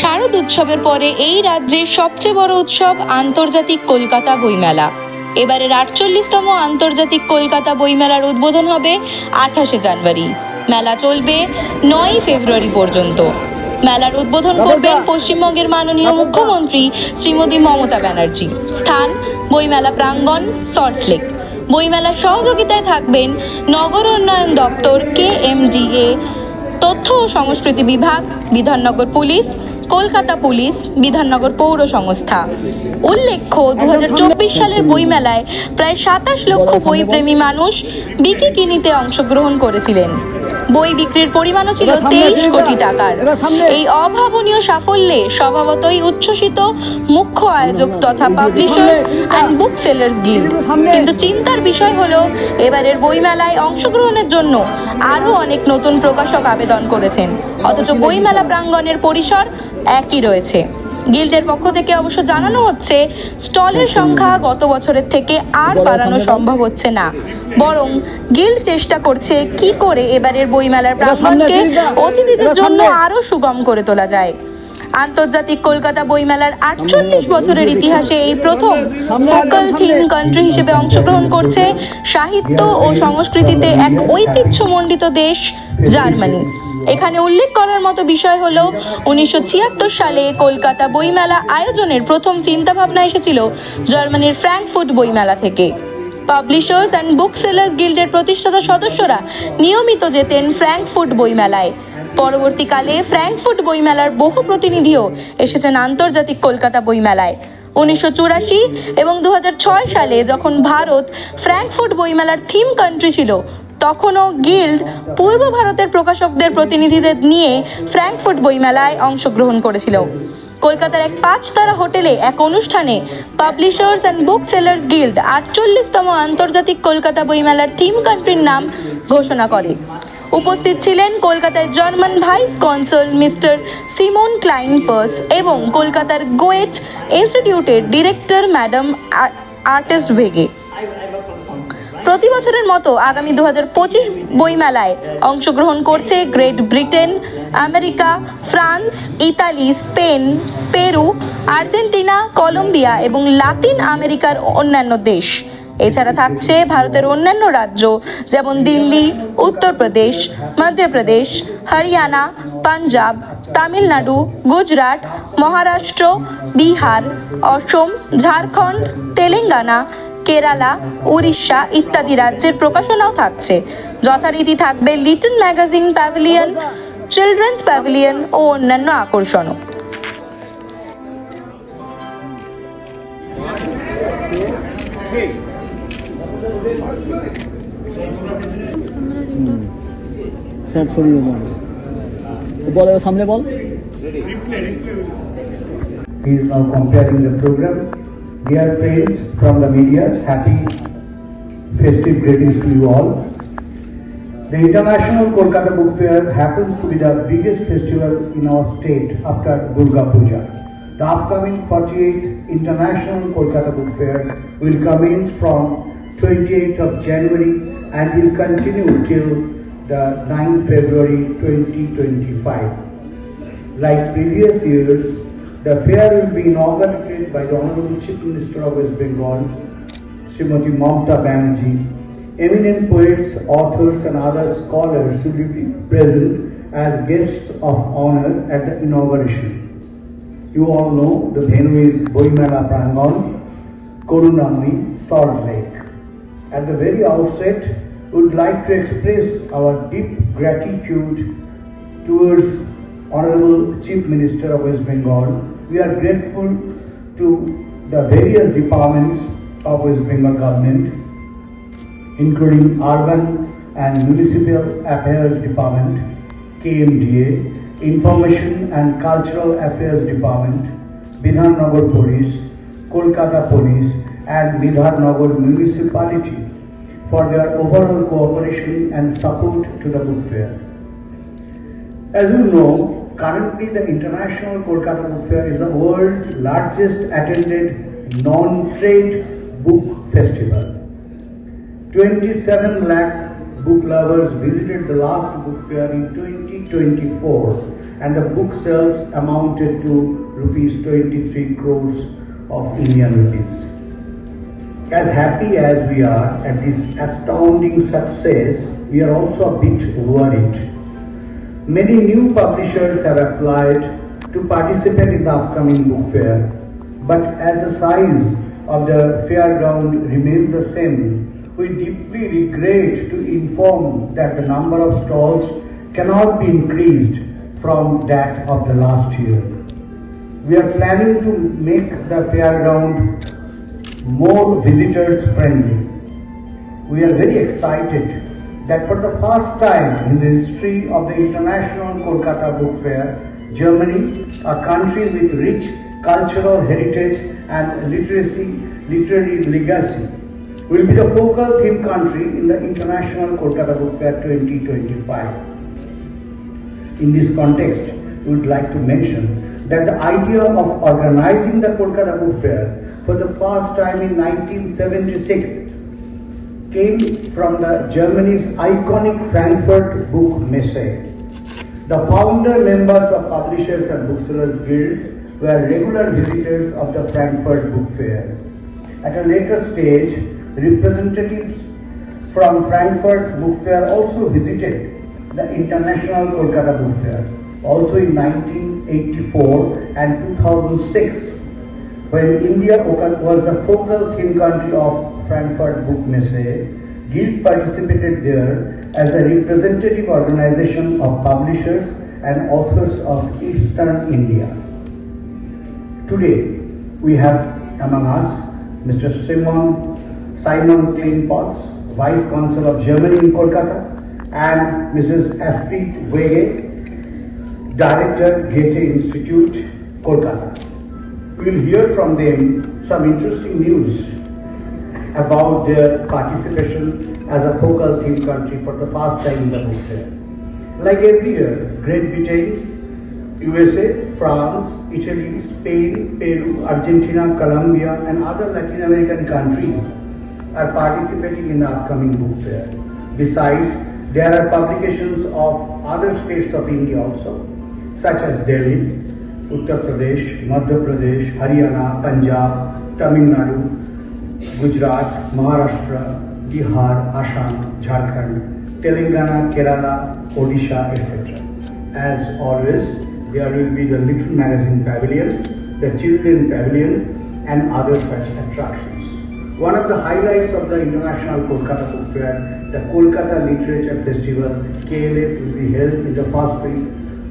শারদ উৎসবের পরে এই রাজ্যের সবচেয়ে বড় উৎসব আন্তর্জাতিক কলকাতা বইমেলা। এবারের আটচল্লিশতম আন্তর্জাতিক কলকাতা বইমেলার উদ্বোধন হবে আঠাশে জানুয়ারি। মেলা চলবে নয় ফেব্রুয়ারি পর্যন্ত। মেলার উদ্বোধন করবেন পশ্চিমবঙ্গের মাননীয় মুখ্যমন্ত্রী শ্রীমতী মমতা ব্যানার্জি। স্থান বইমেলা প্রাঙ্গণ সল্টলেক বইমেলার সহযোগিতায় থাকবেন নগর উন্নয়ন দপ্তর কে এমডিএ তথ্য ও সংস্কৃতি বিভাগ বিধাননগর পুলিশ কলকাতা পুলিশ বিধাননগর পৌর সংস্থা। উল্লেখ্য দু হাজার চব্বিশ সালের বইমেলায় প্রায় সাতাশ লক্ষ বইপ্রেমী মানুষ বিকি কিনিতে অংশগ্রহণ করেছিলেন। বই বিক্রির পরিমাণও ছিল তেইশ কোটি টাকার। এই অভাবনীয় সাফল্যে স্বভাবতই উচ্ছ্বসিত মুখ্য আয়োজক তথা publishers and book sellers guild কিন্তু চিন্তার বিষয় হলো এবারের বইমেলায় অংশগ্রহণের জন্য আরও অনেক নতুন প্রকাশক আবেদন করেছেন। অথচ বইমেলা প্রাঙ্গণের পরিসর একই রয়েছে। গিল্ডের পক্ষ থেকে অবশ্য জানানো হচ্ছে স্টলের সংখ্যা গত বছরের থেকে আর বাড়ানো সম্ভব হচ্ছে না। বরং গিল্ড চেষ্টা করছে কি করে এবারের বইমেলার প্রাঙ্গণকে অতিথিদের জন্য আরও সুগম করে তোলা যায়। আন্তর্জাতিক কলকাতা বইমেলার আটচল্লিশ বছরের ইতিহাসে এই প্রথম ফোকাল থিম কান্ট্রি হিসেবে অংশগ্রহণ করছে সাহিত্য ও সংস্কৃতিতে এক ঐতিহ্যমণ্ডিত দেশ জার্মানি। এখানে উল্লেখ করার মতো বিষয় হলো, উনিশশো ছিয়াত্তর সালে কলকাতা বইমেলা আয়োজনের প্রথম চিন্তাভাবনা এসেছিল জার্মানির ফ্র্যাঙ্কফুট বইমেলা থেকে। পাবলিশার্স অ্যান্ড বুক সেলার্স গিল্ডের প্রতিষ্ঠাতা সদস্যরা নিয়মিত যেতেন ফ্র্যাঙ্কফুট বইমেলায়। পরবর্তীকালে ফ্র্যাঙ্কফুট বইমেলার বহু প্রতিনিধিও এসেছেন আন্তর্জাতিক কলকাতা বইমেলায়। উনিশশো চুরাশি এবং দু হাজার ছয় সালে যখন ভারত ফ্র্যাঙ্কফুট বইমেলার থিম কান্ট্রি ছিল তখনও গিল্ড পূর্ব ভারতের প্রকাশকদের প্রতিনিধিদের নিয়ে ফ্র্যাঙ্কফুট বইমেলায় অংশগ্রহণ করেছিল। কলকাতার এক পাঁচতারা হোটেলে এক অনুষ্ঠানে publishers and book sellers guild আটচল্লিশতম আন্তর্জাতিক কলকাতা বইমেলার থিম কান্ট্রির নাম ঘোষণা করে। উপস্থিত ছিলেন কলকাতায় German vice consul mister Simon Klein Pars এবং কলকাতার গোয়েট ইনস্টিটিউটের ডিরেক্টর ম্যাডাম আর্টিস্ট ভেগে। প্রতি বছরের মতো আগামী দু হাজার পঁচিশ বইমেলায় অংশগ্রহণ করছে Great Britain, America, France, Italy, Spain, Peru, Argentina, Colombia এবং লাতিন আমেরিকার অন্যান্য দেশ। এছাড়া থাকছে ভারতের অন্যান্য রাজ্য, যেমন দিল্লি, উত্তরপ্রদেশ, মধ্যপ্রদেশ, হরিয়ানা, পাঞ্জাব, তামিলনাড়ু, গুজরাট, মহারাষ্ট্র, বিহার, অসম, ঝাড়খণ্ড, তেলেঙ্গানা কেরালা উড়িষ্যা ইত্যাদি রাজ্যের প্রকাশনাও থাকছে। যথারীতি থাকবে little magazine pavilion children's pavilion ও অন্যান্য আকর্ষণও। সরিয়ে বল বল সামনে বল। He is now comparing the program. Dear friends from the media, happy festive greetings to you all. The International Kolkata Book Fair happens to be the biggest festival in our state after Durga Puja. The upcoming 48th International Kolkata Book Fair will commence from 28th of January and will continue till the 9th February 2025. Like previous years, the fair will be inaugurated by the Honorable Chief Minister of West Bengal, Srimati Mamata Banerjee. Eminent poets, authors and other scholars will be present as guests of honor at the inauguration. You all know the venue is Boimala Prangan, Korunamni, Salt Lake. At the very outset, we would like to express our deep gratitude towards Honorable Chief Minister of West Bengal. We are grateful to the various departments of West Bengal government, including Urban and Municipal Affairs Department, KMDA, Information and Cultural Affairs Department, Bidhan Nagar Police, Kolkata Police and Bidhan Nagar Municipality for their overall cooperation and support to the book fair. As you know, currently the International Kolkata Book Fair is the world's largest attended non-trade book festival. 27 lakh book lovers visited the last book fair in 2024 and the book sales amounted to rupees 23 crores of Indian rupees. As happy as we are at this astounding success, we are also a bit worried. Many new publishers have applied to participate in the upcoming book fair, but as the size of the fairground remains the same, we deeply regret to inform that the number of stalls cannot be increased from that of the last year. We are planning to make the fairground more visitors friendly. We are very excited that for the first time in the history of the International Kolkata Book Fair, Germany, a country with rich cultural heritage and literacy, literary legacy, will be the focal theme country in the International Kolkata Book Fair 2025. In this context, we would like to mention that the idea of organizing the Kolkata Book Fair for the first time in 1976 came from the Germany's iconic Frankfurt Book Messe. The founder members of Publishers and Booksellers Guild were regular visitors of the Frankfurt Book Fair. At a later stage, representatives from Frankfurt Book Fair also visited the International Kolkata Book Fair, also in 1984 and 2006 when India was the focal theme country of Frankfurt Book Messe, Guild participated there as a representative organization of publishers and authors of Eastern India. Today, we have among us Mr. Simon Simon Klein Vice Consul of Germany in Kolkata, and Mrs. Astrid Wege, Director, Goethe Institute, Kolkata. We will hear from them some interesting news about their participation as a focal theme country for the first time in the book fair. Like every year, Great Britain, USA, France, Italy, Spain, Peru, Argentina, Colombia, and other Latin American countries are participating in the upcoming book fair. Besides, there are publications of other states of India also, such as Delhi, Uttar Pradesh, Madhya Pradesh, Haryana, Punjab, Tamil Nadu, Gujarat, Maharashtra, Bihar, Assam, Jharkhand, Telangana, Kerala, Odisha, etc. As always, there will be the Little Magazine Pavilion, the Children Pavilion, and other such attractions. One of the highlights of the International Kolkata Book Fair, the Kolkata Literature Festival, KLF, will be held in the first week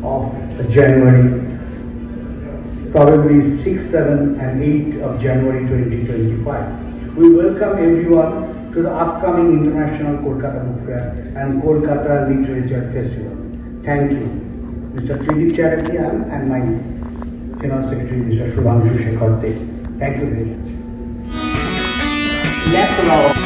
of January probably 6, 7 and 8 of January 2025. We welcome everyone to the upcoming International Kolkata Book Fair and Kolkata Literature Festival. Thank you. Mr. Tridip Chatterjee and my General Secretary Mr. Shubhanshu Shekhar Thank you very much. Let's